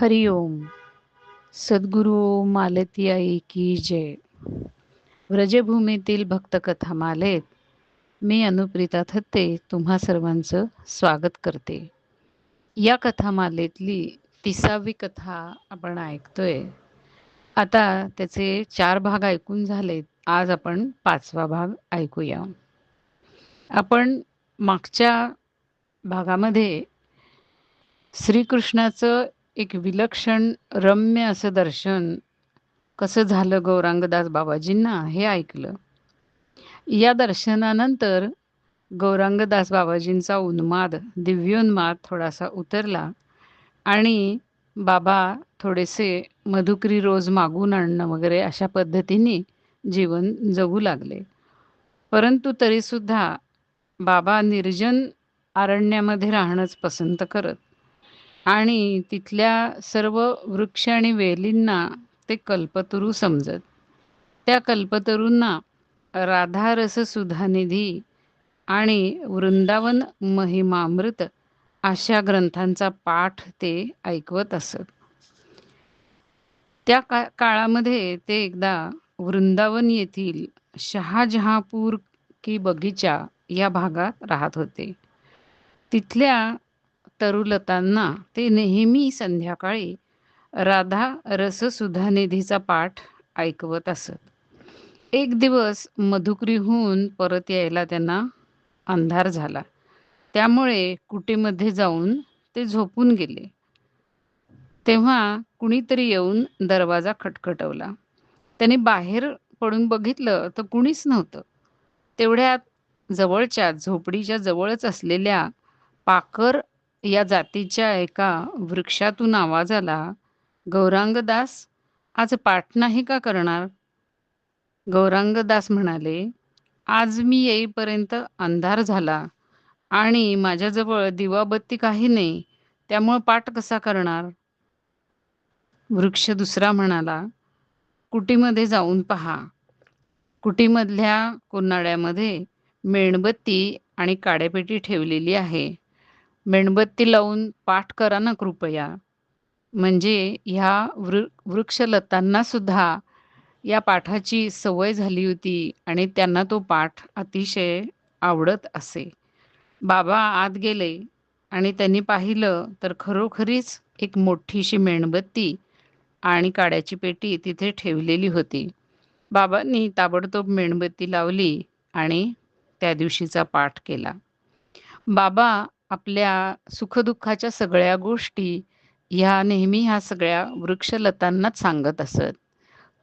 हरिओम सद्गुरू मालती आई की जय. व्रजभूमीतील भक्तकथा मालेत मी अनुप्रिता थत्ते तुम्हा सर्वांचं स्वागत करते. या कथामालेतली तिसावी कथा आपण ऐकतोय. आता त्याचे चार भाग ऐकून झालेत. आज आपण पाचवा भाग ऐकूया. आपण मागच्या भागामध्ये श्रीकृष्णाचं एक विलक्षण रम्य असं दर्शन कसं झालं गौरांगदास बाबाजींना हे ऐकलं. या दर्शनानंतर गौरांगदास बाबाजींचा उन्माद दिव्योन्माद थोडासा उतरला आणि बाबा थोडेसे मधुकरी रोज मागून आणणं वगैरे अशा पद्धतीने जीवन जगू लागले. परंतु तरीसुद्धा बाबा निर्जन अरण्यामध्ये राहणंच पसंत करत. आणि तिथल्या सर्व वृक्ष आणि वेलींना ते कल्पतरू समजत. त्या कल्पतरूंना राधारस सुधानिधी आणि वृंदावन महिमामृत अशा ग्रंथांचा पाठ ते ऐकवत असत. त्या का काळामध्ये ते एकदा वृंदावन येथील शहाजहापूर की बगीचा या भागात राहत होते. तिथल्या तरुलतांना ते नेहमी संध्याकाळी राधा रससुधानिधीचा पाठ ऐकवत असत. एक दिवस मधुकरीहून परत यायला त्यांना अंधार झाला. त्यामुळे कुटीमध्ये जाऊन ते झोपून गेले. तेव्हा कुणीतरी येऊन दरवाजा खटखटवला. त्याने बाहेर पडून बघितलं तर कुणीच नव्हतं. तेवढ्यात जवळच्या झोपडीच्या जवळच असलेल्या पाकर या जातीच्या एका वृक्षातून आवाज आला गौरांगदास आज पाठ नाही का करणार? गौरांगदास म्हणाले आज मी येईपर्यंत अंधार झाला आणि माझ्याजवळ दिवाबत्ती काही नाही त्यामुळं पाठ कसा करणार? वृक्ष दुसरा म्हणाला कुटीमध्ये जाऊन पहा. कुटीमधल्या कोनाड्यामध्ये मेणबत्ती आणि काड्यापेटी ठेवलेली आहे. मेणबत्ती लावून पाठ करा ना कृपया. म्हणजे ह्या वृ वृक्षलतांना सुद्धा या पाठाची सवय झाली होती आणि त्यांना तो पाठ अतिशय आवडत असे. बाबा आत गेले आणि त्यांनी पाहिलं तर खरोखरीच एक मोठीशी मेणबत्ती आणि काड्याची पेटी तिथे ठेवलेली होती. बाबांनी ताबडतोब मेणबत्ती लावली आणि त्या दिवशीचा पाठ केला. बाबा आपल्या सुखदुःखाच्या सगळ्या गोष्टी ह्या नेहमी ह्या सगळ्या वृक्षलतांनाच सांगत असत.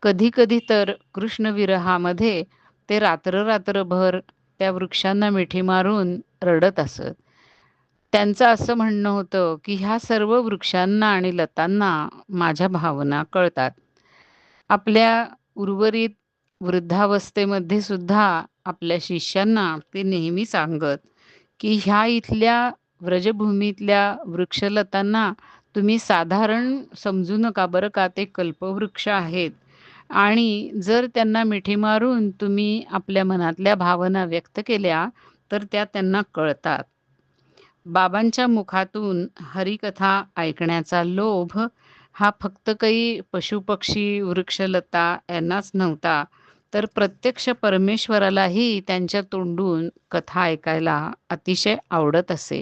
कधी कधी तर कृष्णविरहामध्ये ते रात्र रात्रभर त्या वृक्षांना मिठी मारून रडत असत. त्यांचं असं म्हणणं होतं की ह्या सर्व वृक्षांना आणि लतांना माझ्या भावना कळतात. आपल्या उर्वरित वृद्धावस्थेमध्ये सुद्धा आपल्या शिष्यांना ते नेहमी सांगत की ह्या इथल्या व्रजभूमीतल्या वृक्षलतांना तुम्ही साधारण समजू नका बरं का ते कल्पवृक्ष आहेत. आणि जर त्यांना मिठी मारून तुम्ही आपल्या मनातल्या भावना व्यक्त केल्या तर त्या त्यांना कळतात. बाबांच्या मुखातून हरिकथा ऐकण्याचा लोभ हा फक्त काही पशुपक्षी वृक्षलता यांनाच नव्हता. तर प्रत्यक्ष परमेश्वरालाही त्यांच्या तोंडून कथा ऐकायला अतिशय आवडत असे.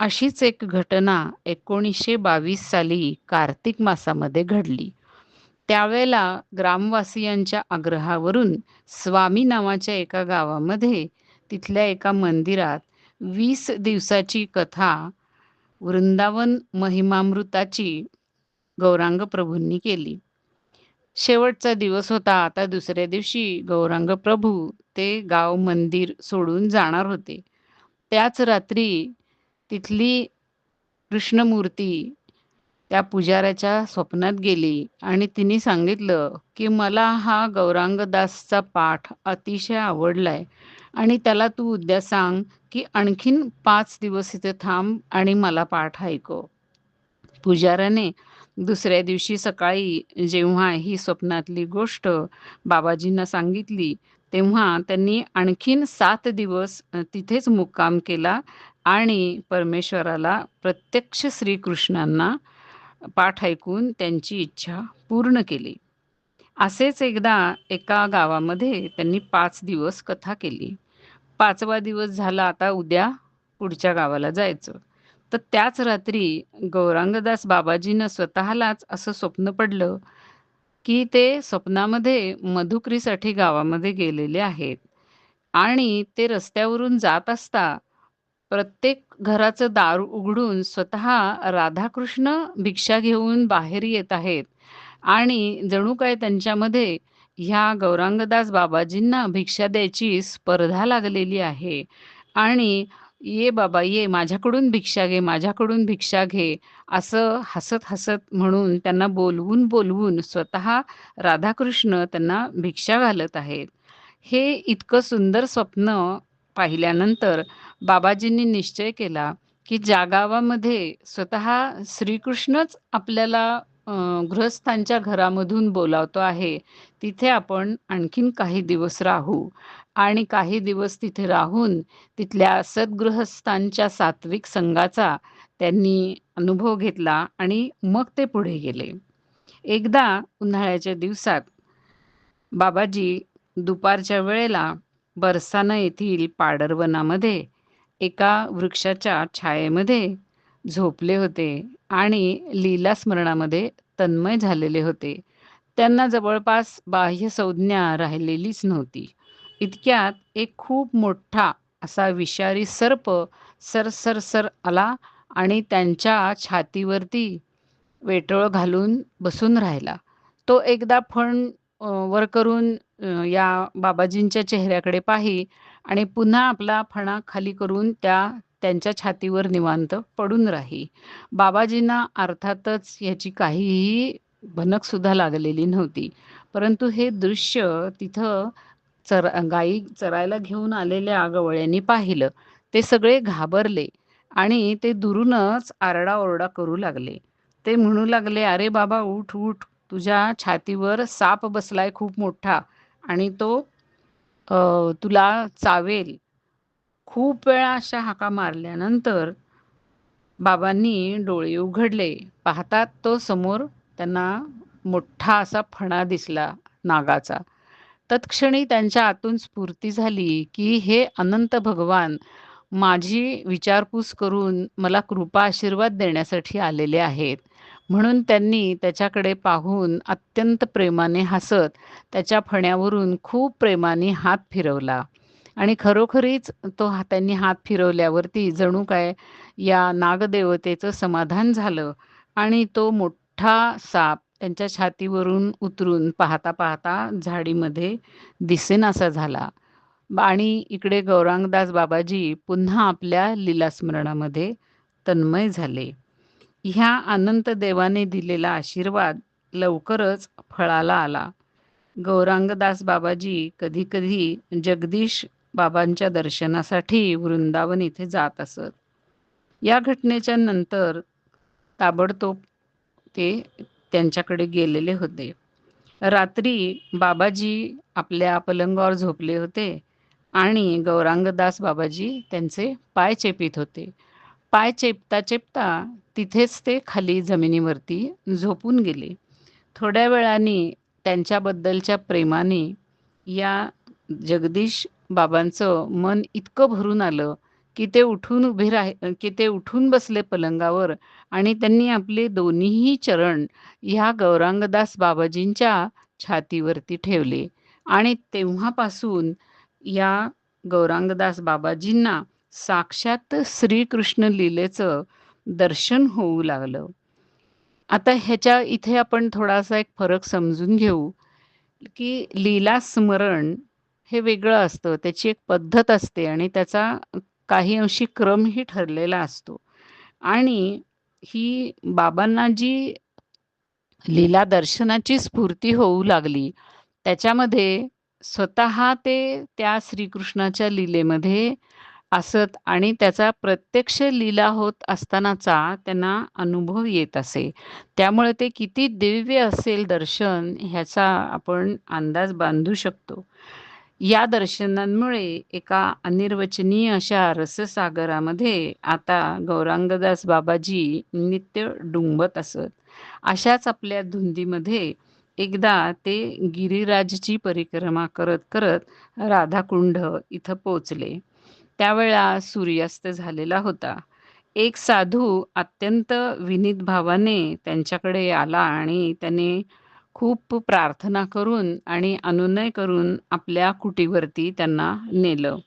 अशीच एक घटना एकोणीसशे बावीस साली कार्तिक मासामध्ये घडली. त्यावेळेला ग्रामवासियांच्या आग्रहावरून स्वामी नावाच्या एका गावामध्ये तिथल्या एका मंदिरात वीस दिवसाची कथा वृंदावन महिमामृताची गौरांग प्रभूंनी केली. शेवटचा दिवस होता. आता दुसऱ्या दिवशी गौरांग प्रभू ते गाव मंदिर सोडून जाणार होते. त्याच रात्री तिथली कृष्णमूर्ती त्या पुजाऱ्याच्या स्वप्नात गेली आणि तिने सांगितलं की मला हा गौरांगदासचा पाठ अतिशय आवडलाय आणि त्याला तू उद्या सांग की आणखीन पाच दिवस इथे थांब आणि मला पाठ ऐकव. पुजाऱ्याने दुसऱ्या दिवशी सकाळी जेव्हा ही स्वप्नातली गोष्ट बाबाजींना सांगितली तेव्हा त्यांनी आणखीन सात दिवस तिथेच मुक्काम केला आणि परमेश्वराला प्रत्यक्ष श्रीकृष्णांना पाठ ऐकून त्यांची इच्छा पूर्ण केली. असेच एकदा एका गावामध्ये त्यांनी पाच दिवस कथा केली. पाचवा दिवस झाला आता उद्या पुढच्या गावाला जायचं. तर त्याच रात्री गौरांगदास बाबाजीनं स्वतःलाच असं स्वप्न पडलं, की ते स्वप्नामध्ये मधुकरीसाठी गावामध्ये गेलेले आहेत. आणि ते रस्त्यावरून जात असता प्रत्येक घराचं दार उघडून स्वतः राधाकृष्ण भिक्षा घेऊन बाहेर येत आहेत. आणि जणू काय त्यांच्यामध्ये ह्या गौरांगदास बाबाजींना भिक्षा द्यायची स्पर्धा लागलेली आहे. आणि "ये बाबा ये, माझ्याकडून भिक्षा घे, माझ्याकडून भिक्षा घे." असं हसत-हसत म्हणून त्यांना बोलवून, बोलवून स्वतः राधाकृष्ण त्यांना भिक्षा घालत आहेत. हे इतकं सुंदर स्वप्न पाहिल्यानंतर बाबाजींनी निश्चय केला, की जागावामध्ये स्वतः श्रीकृष्णच आपल्याला गृहस्थांच्या घरामधून बोलावतो आहे, तिथे आपण आणखीन काही दिवस राहू आणि काही दिवस तिथे राहून तिथल्या सद्गृहस्थांच्या सात्विक संघाचा त्यांनी अनुभव घेतला आणि मग ते पुढे गेले. एकदा उन्हाळ्याच्या दिवसात बाबाजी दुपारच्या वेळेला बरसाना येथील पाडरवनामध्ये एका वृक्षाच्या छायेमध्ये झोपले होते आणि लीला स्मरणामध्ये तन्मय झालेले होते. त्यांना जवळपास बाह्य संज्ञा राहिलेलीच नव्हती. इतक्यात एक खूप मोठा असा विषारी सर्प सर, सर, सर आला आणि त्यांच्या छातीवरती वेटोळ घालून बसून राहिला. तो एकदा फण वर करून या बाबाजींच्या चेहऱ्याकडे पाही आणि पुन्हा आपला फणा खाली करून त्या त्यांच्या छातीवर निवांत पडून राही. बाबाजींना अर्थातच याची काहीही भनकसुद्धा लागलेली नव्हती. परंतु हे दृश्य तिथं चर गायी चरायला घेऊन आलेल्या गवळ्यांनी पाहिलं. ते सगळे घाबरले आणि ते दुरूनच आरडाओरडा करू लागले. ते म्हणू लागले, "अरे बाबा उठ, उठ. तुझ्या छातीवर साप बसलाय खूप मोठा आणि तो तुला चावेल." खूप वेळा अशा हाका मारल्यानंतर बाबांनी डोळे उघडले. पाहतात तो समोर त्यांना मोठा असा फणा दिसला नागाचा. तत्क्षणी त्यांच्या आतून स्फूर्ती झाली, की हे अनंत भगवान माझी विचारपूस करून मला कृपा आशीर्वाद देण्यासाठी आलेले आहेत. म्हणून त्यांनी त्याच्याकडे पाहून अत्यंत प्रेमाने हसत त्याच्या फण्यावरून खूप प्रेमाने हात फिरवला आणि खरोखरीच तो हा त्यांनी हात फिरवल्यावरती जणू काय या नागदेवतेचं समाधान झालं आणि तो मोठा साप त्यांच्या छातीवरून उतरून पाहता पाहता झाडीमध्ये दिसेनासा झाला आणि इकडे गौरांगदास बाबाजी पुन्हा आपल्या लीलास्मरणामध्ये तन्मय झाले. ह्या अनंत देवाने दिलेला आशीर्वाद लवकरच फळाला आला. गौरांगदास बाबाजी कधी-कधी जगदीश बाबांच्या दर्शनासाठी वृंदावन इथे जात असत. या घटनेच्या नंतर ताबडतोब ते त्यांच्याकडे गेलेले होते. रात्री बाबाजी आपल्या पलंगावर झोपले होते आणि गौरांगदास बाबाजी त्यांचे पाय चेपीत होते. पाय चेपता-चेपता तिथेच ते खाली जमिनीवरती झोपून गेले. थोड्या वेळाने त्यांच्याबद्दलच्या प्रेमाने या जगदीश बाबांचं मन इतकं भरून आलं, की ते उठून उभे राह की ते उठून बसले पलंगावर आणि त्यांनी आपले दोन्हीही चरण ह्या गौरांगदास बाबाजींच्या छातीवरती ठेवले आणि तेव्हापासून या गौरांगदास बाबाजींना साक्षात श्रीकृष्ण लीलेचं दर्शन होऊ लागलं. आता ह्याच्या इथे आपण थोडासा एक फरक समजून घेऊ, की लीला स्मरण हे वेगळं असतं. त्याची एक पद्धत असते आणि त्याचा काही अंशी क्रमही ठरलेला असतो आणि ही बाबांना जी लीला दर्शनाची स्फूर्ती होऊ लागली, त्याच्यामध्ये स्वतः ते त्या श्रीकृष्णाच्या लीलेमध्ये असत आणि त्याचा प्रत्यक्ष लीला होत असतानाचा त्यांना अनुभव येत असे. त्यामुळे ते किती दिव्य असेल दर्शन ह्याचा आपण अंदाज बांधू शकतो. या दर्शनांमुळे एका अनिर्वचनीय अशा रससागरामध्ये आता गौरांगदास बाबाजी नित्य डुंबत असत. अशाच आपल्या धुंदीमध्ये एकदा ते गिरिराजची परिक्रमा करत करत राधाकुंड इथं पोचले त्यावेळा सूर्यास्त झालेला होता. एक साधू अत्यंत विनीत भावाने त्यांच्याकडे आला आणि त्याने खूप प्रार्थना करून आणि अनुनय करून आपल्या कुटीवरती त्यांना नेलं.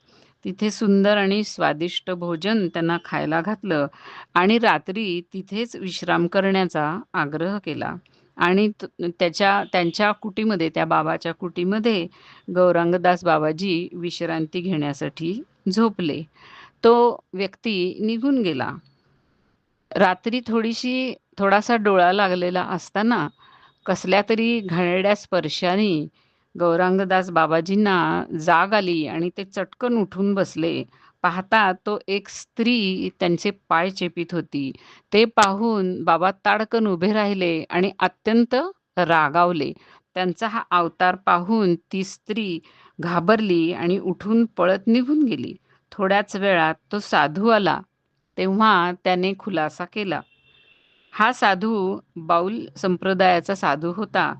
तिथे सुंदर आणि स्वादिष्ट भोजन त्यांना खायला घातलं आणि रात्री तिथेच विश्राम करण्याचा आग्रह केला. आणि त्याच्या त्यांच्या कुटीमध्ये त्या बाबाच्या कुटीमध्ये गौरांगदास बाबाजी विश्रांती घेण्यासाठी झोपले. तो व्यक्ती निघून गेला. रात्री थोडीशी थोडासा डोळा लागलेला असताना कसल्या तरी घाणेरड्या स्पर्शाने गौरांगदास बाबाजींना जाग आली आणि ते चटकन उठून बसले. पाहता तो एक स्त्री त्यांचे पाय चेपित होती. ते पाहून बाबा ताडकन उभे राहिले आणि अत्यंत रागावले. त्यांचा हा अवतार पाहून ती स्त्री घाबरली आणि उठून पळत निघून गेली. थोड्याच वेळात तो साधू आला. तेव्हा त्याने खुलासा केला. हा साधू बाऊल संप्रदायाचा साधू होता.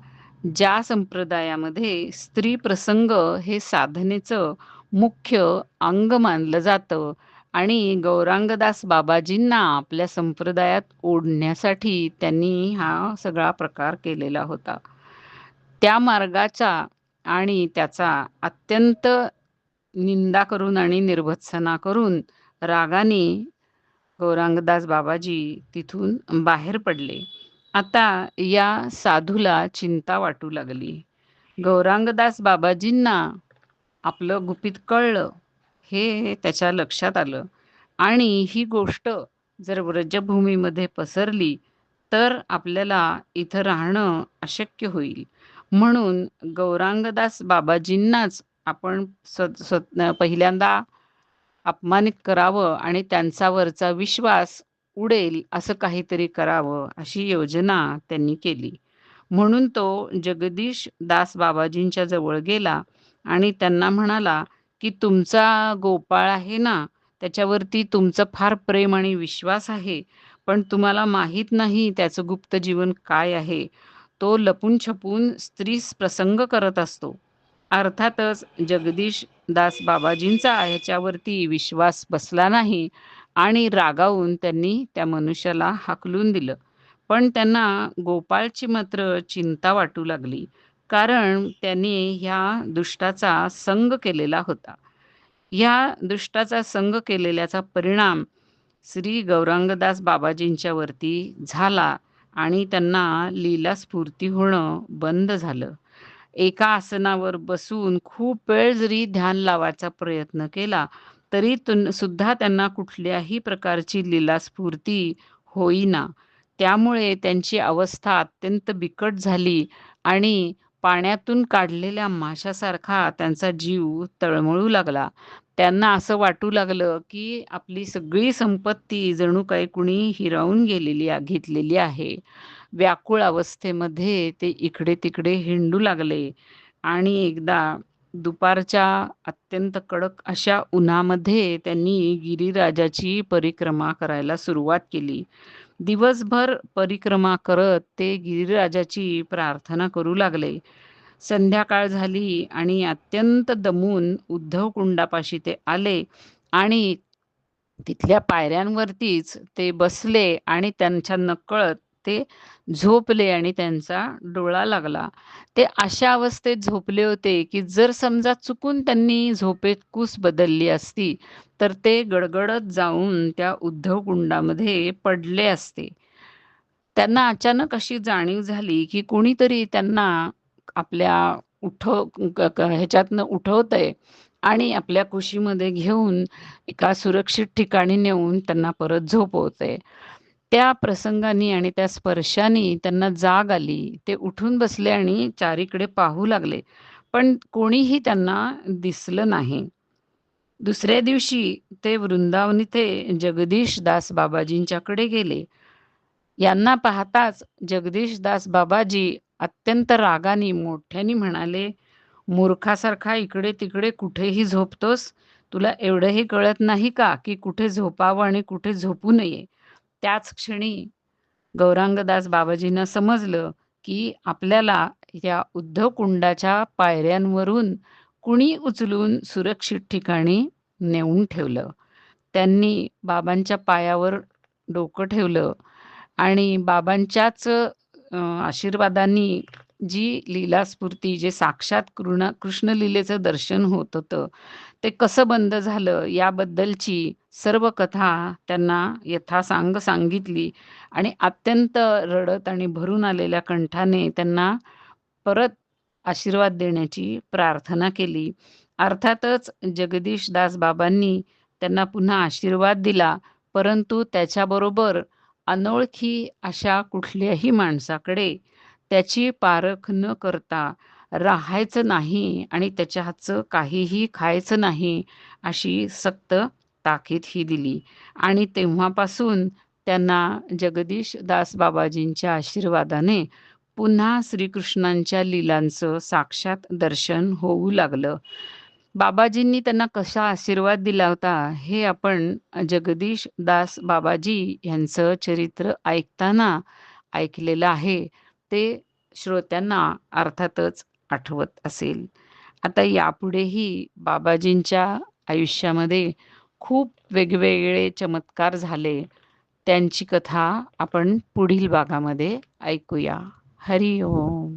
ज्या संप्रदायामध्ये स्त्री प्रसंग हे साधनेचं मुख्य अंग मानलं जातं आणि गौरांगदास बाबाजींना आपल्या संप्रदायात ओढण्यासाठी त्यांनी हा सगळा प्रकार केलेला होता. त्या मार्गाचा आणि त्याचा अत्यंत निंदा करून आणि निर्भत्सना करून रागाने गौरांगदास बाबाजी तिथून बाहेर पडले. आता या साधूला चिंता वाटू लागली. गौरांगदास बाबाजींना आपलं गुपित कळलं. हे त्याच्या लक्षात आलं. आणि ही गोष्ट जर व्रजभूमीमध्ये पसरली तर आपल्याला इथं राहणं अशक्य होईल. म्हणून गौरांगदास बाबाजींनाच आपण पहिल्यांदा अपमानित करावं आणि त्यांच्यावरचा विश्वास उडेल असं काहीतरी करावं अशी योजना त्यांनी केली. म्हणून तो जगदीश दास बाबाजींच्या जवळ गेला आणि त्यांना म्हणाला की तुमचा गोपाळ आहे ना त्याच्यावरती तुमचं फार प्रेम आणि विश्वास आहे पण तुम्हाला माहीत नाही त्याचं गुप्त जीवन काय आहे. तो लपून छपून स्त्री प्रसंग करत असतो. अर्थातच जगदीश दास बाबाजींचा ह्याच्यावरती विश्वास बसला नाही आणि रागावून त्यांनी त्या मनुष्याला हाकलून दिलं. पण त्यांना गोपाळची मात्र चिंता वाटू लागली कारण त्यांनी ह्या दुष्टाचा संग केलेला होता. ह्या दुष्टाचा संग केलेल्याचा परिणाम श्री गौरांगदास बाबाजींच्या वरती झाला आणि त्यांना लीला स्फूर्ती होणं बंद झालं. एका आसनावर बसून खूप वेळ जरी ध्यान लावायचा प्रयत्न केला तरी सुद्धा त्यांना कुठल्याही प्रकारची लीलास्फूर्ती होईना. त्यामुळे त्यांची अवस्था अत्यंत बिकट झाली आणि पाण्यातून काढलेल्या माशासारखा त्यांचा जीव तळमळू लागला. त्यांना असं वाटू लागलं की आपली सगळी संपत्ती जणू काही कुणी हिरावून गेलेली घेतलेली आहे. व्याकुळ अवस्थेमध्ये ते इकडे तिकडे हिंडू लागले. आणि एकदा दुपारच्या अत्यंत कडक अशा उन्हामध्ये त्यांनी गिरीराजाची परिक्रमा करायला सुरुवात केली. दिवसभर परिक्रमा करत ते गिरीराजाची प्रार्थना करू लागले. संध्याकाळ झाली आणि अत्यंत दमून उद्धव कुंडापाशी ते आले आणि तिथल्या पायऱ्यांवरतीच ते बसले आणि त्यांच्या नकळत ते झोपले आणि त्यांचा डोळा लागला. ते अशा अवस्थेत झोपले होते की जर समजा चुकून त्यांनी झोपेत कूस बदलली असती तर ते गडगडत जाऊन त्या उद्धव कुंडामध्ये पडले असते. त्यांना अचानक अशी जाणीव झाली की कोणीतरी त्यांना आपल्या उठव ह्याच्यातनं उठवतंय आणि आपल्या कुशीमध्ये घेऊन एका सुरक्षित ठिकाणी नेऊन त्यांना परत झोपवतंय. त्या प्रसंगाने आणि त्या स्पर्शाने त्यांना जाग आली ते उठून बसले आणि चारीकडे पाहू लागले पण कोणीही त्यांना दिसलं नाही दुसऱ्या दिवशी ते वृंदावन इथे जगदीश दास बाबाजींच्याकडे गेले यांना पाहताच जगदीश दास बाबाजी अत्यंत रागाने मोठ्याने म्हणाले मूर्खासारखा इकडे-तिकडे कुठेही झोपतोस? तुला एवढंही कळत नाही का, की कुठे झोपावं आणि कुठे झोपू नये?" त्याच क्षणी गौरांगदास बाबाजींना समजलं, की आपल्याला या उद्धव कुंडाच्या पायऱ्यांवरून कुणी उचलून सुरक्षित ठिकाणी नेऊन ठेवलं. त्यांनी बाबांच्या पायावर डोकं ठेवलं आणि बाबांच्याच आशीर्वादांनी जी लीलास्फूर्ती, जे साक्षात कृण कृष्ण लीलेचं दर्शन होत होतं, ते कसं बंद झालं याबद्दलची सर्व कथा त्यांना यथासांग सांगितली आणि अत्यंत रडत आणि भरून आलेल्या कंठाने त्यांना परत आशीर्वाद देण्याची प्रार्थना केली. अर्थातच जगदीशदास बाबांनी त्यांना पुन्हा आशीर्वाद दिला, परंतु त्याच्याबरोबर अनोळखी अशा कुठल्याही माणसाकडे त्याची पारख न करता राहायचं नाही आणि त्याच्या हातचं काहीही खायचं नाही, अशी सक्त ताकीद ही दिली आणि तेव्हापासून त्यांना जगदीश दास बाबाजींच्या आशीर्वादाने पुन्हा श्रीकृष्णांच्या लीलांचं साक्षात दर्शन होऊ लागलं. बाबाजींनी त्यांना कसा आशीर्वाद दिला होता, हे आपण जगदीश दास बाबाजी यांचं चरित्र ऐकताना ऐकलेलं आहे. ते श्रोत्यांना अर्थातच आठवत असेल. आता यापुढेही बाबाजींच्या आयुष्यामध्ये खूप वेगवेगळे चमत्कार झाले. त्यांची कथा आपण पुढील भागामध्ये ऐकूया. हरी ओम.